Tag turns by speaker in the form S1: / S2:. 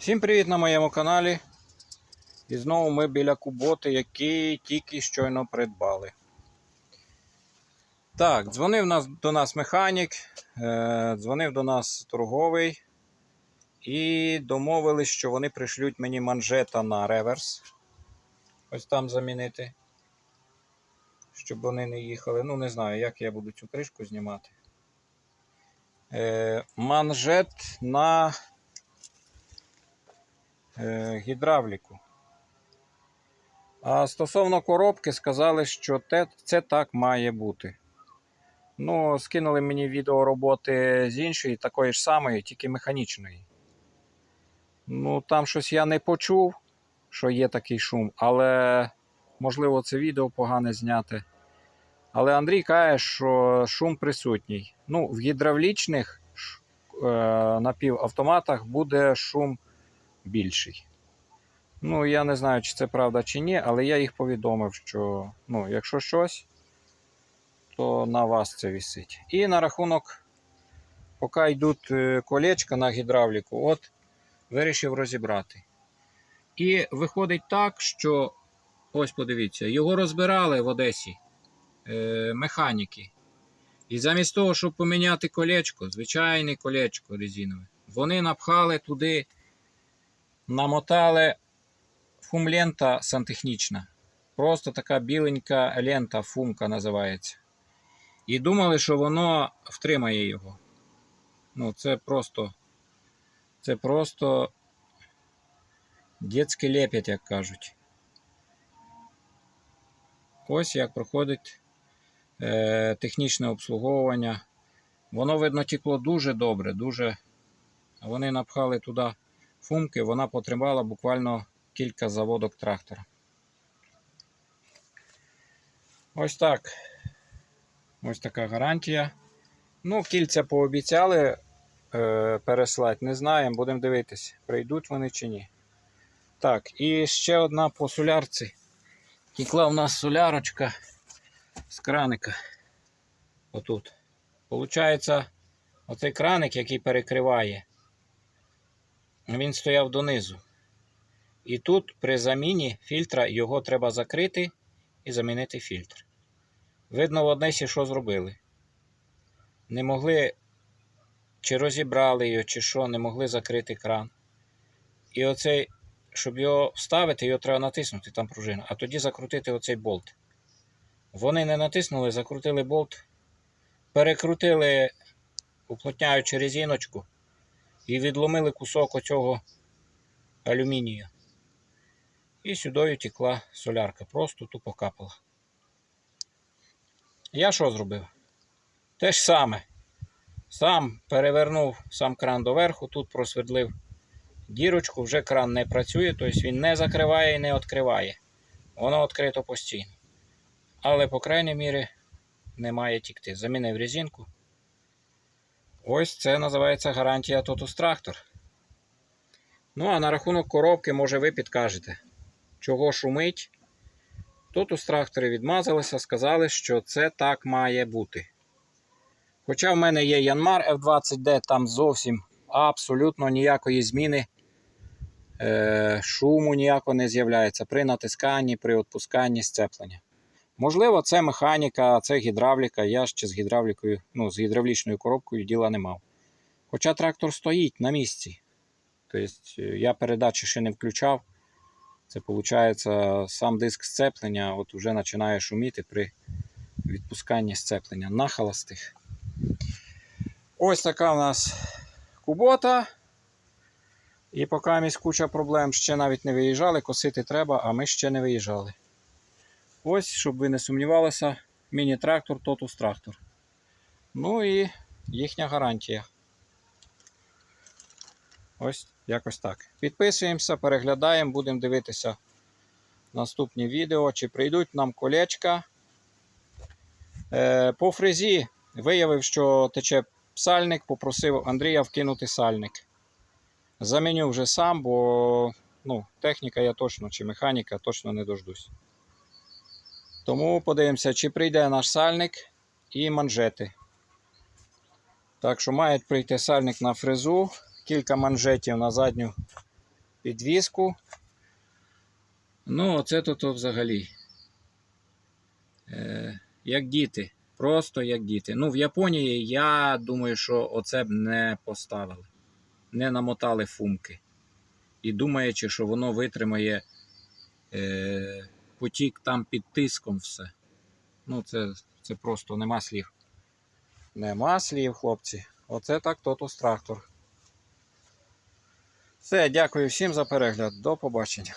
S1: Всім привіт на моєму каналі. І знову ми біля куботи, який тільки щойно придбали. Так, дзвонив до нас механік, е, дзвонив до нас торговий. І домовились, що вони пришлють мені манжета на реверс. Ось там замінити. Щоб вони не їхали. Ну, не знаю, як я буду цю кришку знімати. Е, манжет на гідравліку. А стосовно коробки, сказали, що це так має бути. Ну, скинули мені відео роботи з іншої, такої ж самої, тільки механічної. Ну, там щось я не почув, що є такий шум, але можливо це відео погане зняти. Але Андрій каже, що шум присутній. Ну, в гідравлічних е, напівавтоматах буде шум більший. Ну, я не знаю, чи це правда чи ні, але я їх повідомив, що ну, якщо щось, то на вас це висить. І на рахунок, поки йдуть е, колечка на гідравліку, от вирішив розібрати. І виходить так, що ось подивіться, його розбирали в Одесі е, механіки. І замість того, щоб поміняти колечко, звичайне колечко резинове, вони напхали туди, намотали фумлента сантехнічна. Просто така біленька лента, фумка називається. І думали, що воно втримає його. Ну, це просто. Це просто дітський лепет, як кажуть. Ось як проходить е, технічне обслуговування. Воно, видно, текло дуже добре, дуже. Вони напхали туди фумки, вона потримала буквально кілька заводок трактора. Ось так. Ось така гарантія. Ну, кільця пообіцяли е, переслати, не знаємо, будемо дивитися, прийдуть вони чи ні. Так, і ще одна по солярці. Тікла в нас солярочка з краника. Отут. Получається, оцей краник, який перекриває, він стояв донизу. І тут при заміні фільтра його треба закрити і замінити фільтр. Видно, в Одесі що зробили. Не могли, чи розібрали його, чи що, не могли закрити кран. І оцей, щоб його вставити, його треба натиснути, там пружина, а тоді закрутити оцей болт. Вони не натиснули, закрутили болт, перекрутили, уплотняючи резиночку, і відломили кусок оцього алюмінію. І сюди текла солярка, просто тупо капала. Я що зробив? Те ж саме. Сам перевернув сам кран доверху, тут просвердлив дірочку, вже кран не працює, тобто він не закриває і не відкриває. Воно відкрито постійно. Але, по крайній мірі, не має тікти. Замінив резинку. Ось це називається гарантія Totus Tractor. Ну, а на рахунок коробки, може, ви підкажете, чого шумить. У трактори відмазалися, сказали, що це так має бути. Хоча в мене є Янмар F20D, там зовсім абсолютно ніякої зміни е, шуму ніякого не з'являється при натисканні, при відпусканні сцеплення. Можливо, це механіка, це гідравліка. Я ще з гідравлікою, ну, з гідравлічною коробкою діла не мав. Хоча трактор стоїть на місці. Тобто я передачі ще не включав. Це виходить сам диск сцеплення от вже починає шуміти при відпусканні сцеплення на холостих. Ось така у нас кубота. І поки куча проблем ще навіть не виїжджали, косити треба, а ми ще не виїжджали. Ось, щоб ви не сумнівалися, міні-трактор, Totus трактор. Ну і їхня гарантія. Ось якось так. Підписуємося, переглядаємо, будемо дивитися наступні відео, чи прийдуть нам колечка. Е, по фрезі виявив, що тече сальник, попросив Андрія вкинути сальник. Заміню вже сам, бо ну, техніка я точно, чи механіка точно не дождусь. Тому подивимося, чи прийде наш сальник і манжети. Так що мають прийти сальник на фрезу, кілька манжетів на задню підвіску. Ну, оце то взагалі. Е, як діти. Просто як діти. Ну, в Японії я думаю, що оце б не поставили. Не намотали фумки. І думаючи, що воно витримає е, потік там під тиском все. Ну, це, це просто нема слів. Нема слів, хлопці. Оце так тотус трактор. Все, дякую всім за перегляд. До побачення.